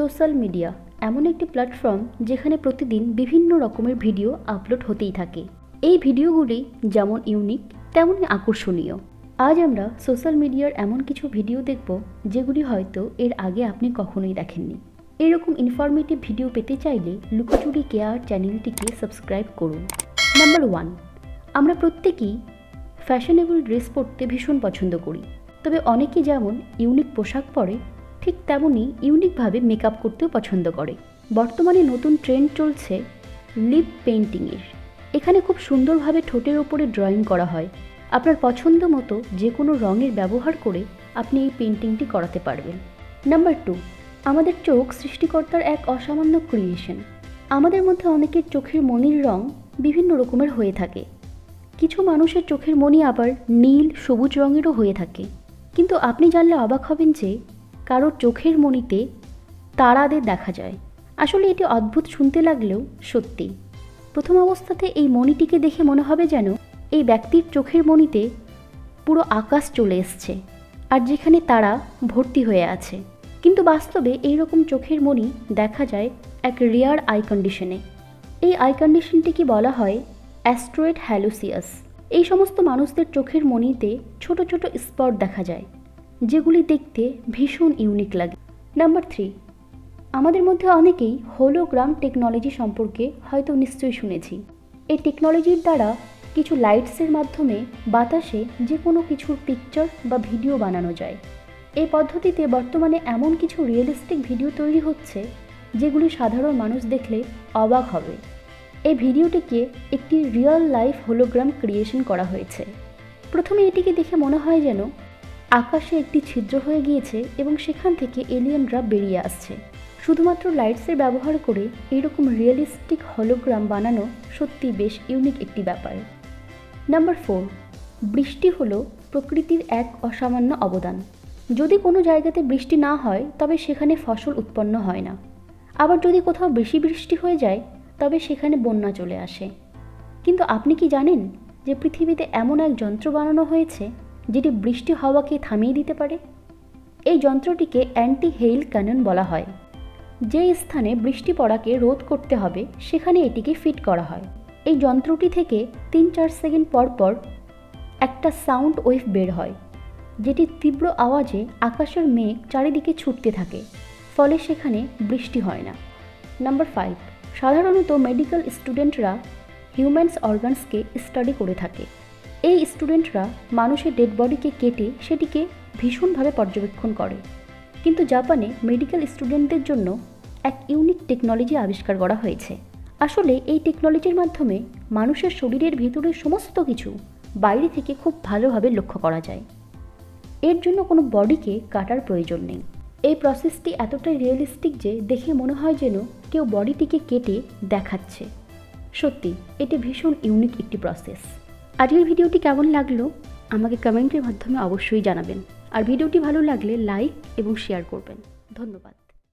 Social media এমন একটি platform যেখানে প্রতিদিন বিভিন্ন রকমের ভিডিও আপলোড হতেই থাকে। এই ভিডিওগুলি যেমন ইউনিক, তেমনই আকর্ষণীয়। আজ আমরা সোশ্যাল মিডিয়ার এমন কিছু ভিডিও দেখব যেগুলি হয়তো এর আগে আপনি কখনোই দেখেননি। এরকম ইনফরমেটিভ ভিডিও পেতে চাইলে লুকোচুরি কেয়ার চ্যানেলটিকে সাবস্ক্রাইব করুন। নাম্বার ওয়ান আমরা প্রত্যেকেই ফ্যাশনেবল ড্রেস পরতে ভীষণ পছন্দ করি। তবে অনেকে যেমন ইউনিক পোশাক পরে ঠিক তেমনই ইউনিকভাবে মেকআপ করতেও পছন্দ করে। বর্তমানে নতুন ট্রেন্ড চলছে লিপ পেন্টিংয়ের এখানে খুব সুন্দরভাবে ঠোঁটের ওপরে ড্রয়িং করা হয়। আপনার পছন্দ মতো যে কোনো রঙের ব্যবহার করে আপনি এই পেন্টিংটি করাতে পারবেন। নাম্বার টু, আমাদের চোখ সৃষ্টিকর্তার এক অসামান্য ক্রিয়েশন আমাদের মধ্যে অনেকের চোখের মনির রং বিভিন্ন রকমের হয়ে থাকে। কিছু মানুষের চোখের মনি আবার নীল, সবুজ রঙেরও হয়ে থাকে। কিন্তু আপনি জানলে অবাক হবেন যে কারোর চোখের মনিতে তারাদের দেখা যায়। আসলে এটি অদ্ভুত শুনতে লাগলেও সত্যি। প্রথম অবস্থাতে এই মণিটিকে দেখে মনে হবে যেন এই ব্যক্তির চোখের মণিতে পুরো আকাশ চলে এসছে আর যেখানে তারা ভর্তি হয়ে আছে। কিন্তু বাস্তবে এই রকম চোখের মণি দেখা যায় এক রেয়ার আই কন্ডিশনে। এই আই কন্ডিশনটিকে বলা হয়? Asteroid hyalosis. এই সমস্ত মানুষদের চোখের মণিতে ছোট ছোট স্পট দেখা যায়। যেগুলি দেখতে ভীষণ ইউনিক লাগে। নাম্বার থ্রি আমাদের মধ্যে অনেকেই হোলোগ্রাম টেকনোলজি সম্পর্কে হয়তো নিশ্চয়ই শুনেছি। এই টেকনোলজির দ্বারা কিছু লাইটসের মাধ্যমে বাতাসে যে কোনো কিছুর পিকচার বা ভিডিও বানানো যায়। এই পদ্ধতিতে বর্তমানে এমন কিছু রিয়েলিস্টিক ভিডিও তৈরি হচ্ছে, যেগুলি সাধারণ মানুষ দেখলে অবাক হবে। এই ভিডিওটিকে একটি রিয়েল লাইফ হোলোগ্রাম ক্রিয়েশন করা হয়েছে। প্রথমে এটিকে দেখে মনে হয় যেন আকাশে একটি ছিদ্র হয়ে গিয়েছে এবং সেখান থেকে এলিয়েনরা বেরিয়ে আসছে। শুধুমাত্র লাইটসের ব্যবহার করে এইরকম রিয়েলিস্টিক হলোগ্রাম বানানো সত্যি বেশ ইউনিক একটি ব্যাপার। নাম্বার ফোর, বৃষ্টি হলো প্রকৃতির এক অসামান্য অবদান। যদি কোনো জায়গাতে বৃষ্টি না হয়, তবে সেখানে ফসল উৎপন্ন হয় না। আবার যদি কোথাও বেশি বৃষ্টি হয়ে যায়, তবে সেখানে বন্যা চলে আসে। কিন্তু আপনি কি জানেন যে পৃথিবীতে এমন এক যন্ত্র বানানো হয়েছে? যেটি বৃষ্টি হওয়াকে থামিয়ে দিতে পারে। এই যন্ত্রটিকে অ্যান্টি হেইল ক্যানন বলা হয়। যে স্থানে বৃষ্টি পড়াকে রোধ করতে হবে, সেখানে এটিকে ফিট করা হয়। এই যন্ত্রটি থেকে তিন চার সেকেন্ড পর পর একটা সাউন্ড ওয়েভ বের হয়, যেটি তীব্র আওয়াজে আকাশের মেঘ চারিদিকে ছুটতে থাকে, ফলে সেখানে বৃষ্টি হয় না। নাম্বার ফাইভ, সাধারণত মেডিকেল স্টুডেন্টরা হিউম্যানস অর্গানসকে স্টাডি করে থাকে। এই স্টুডেন্টরা মানুষের ডেড বডিকে কেটে সেটিকে ভীষণভাবে পর্যবেক্ষণ করে। কিন্তু জাপানে মেডিকেল স্টুডেন্টদের জন্য এক ইউনিক টেকনোলজি আবিষ্কার করা হয়েছে। আসলে এই টেকনোলজির মাধ্যমে মানুষের শরীরের ভিতরের সমস্ত কিছু বাইরে থেকে খুব ভালোভাবে লক্ষ্য করা যায়। এর জন্য কোনো বডিকে কাটার প্রয়োজন নেই। এই প্রসেসটি এতটাই রিয়েলিস্টিক যে দেখে মনে হয় যেন কেউ বডিটিকে কেটে দেখাচ্ছে। সত্যি, এটি ভীষণ ইউনিক একটি প্রসেস আজকের ভিডিওটি কেমন লাগল আমাকে কমেন্টের মাধ্যমে অবশ্যই জানাবেন। আর ভিডিওটি ভালো লাগলে লাইক এবং শেয়ার করবেন। ধন্যবাদ।